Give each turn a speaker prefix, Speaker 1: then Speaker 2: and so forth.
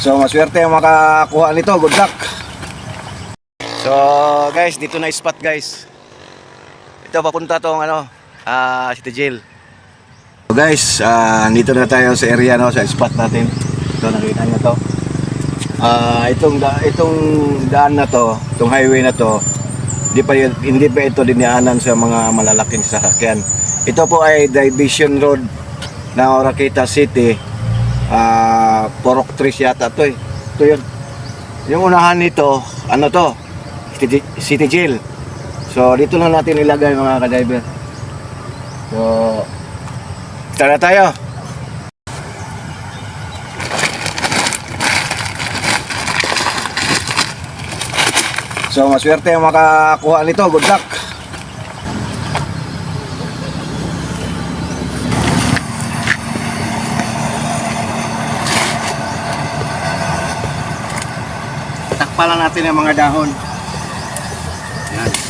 Speaker 1: So maswerte ang makakuha nito. Good luck. So guys, dito na spot guys. Ito papunta tong ano, ah City Jail. So guys, ah dito na tayo sa area no, sa spot natin. Ito nakita niyo to. Ah itong da, itong daan na to, itong highway na to, hindi pa hindi pa ito dinaanan sa mga malalaking sasakyan. Ito po ay Division Road ng Orakita City. Ah, Porok Tres yata to eh. Ito yun. Yung unahan nito, ano to? City, Jail. So, dito lang natin ilagay mga ka-diver. So, tara tayo. So, maswerte ang makakuha nito. Good luck. Lang natin ang mga dahon. Yan.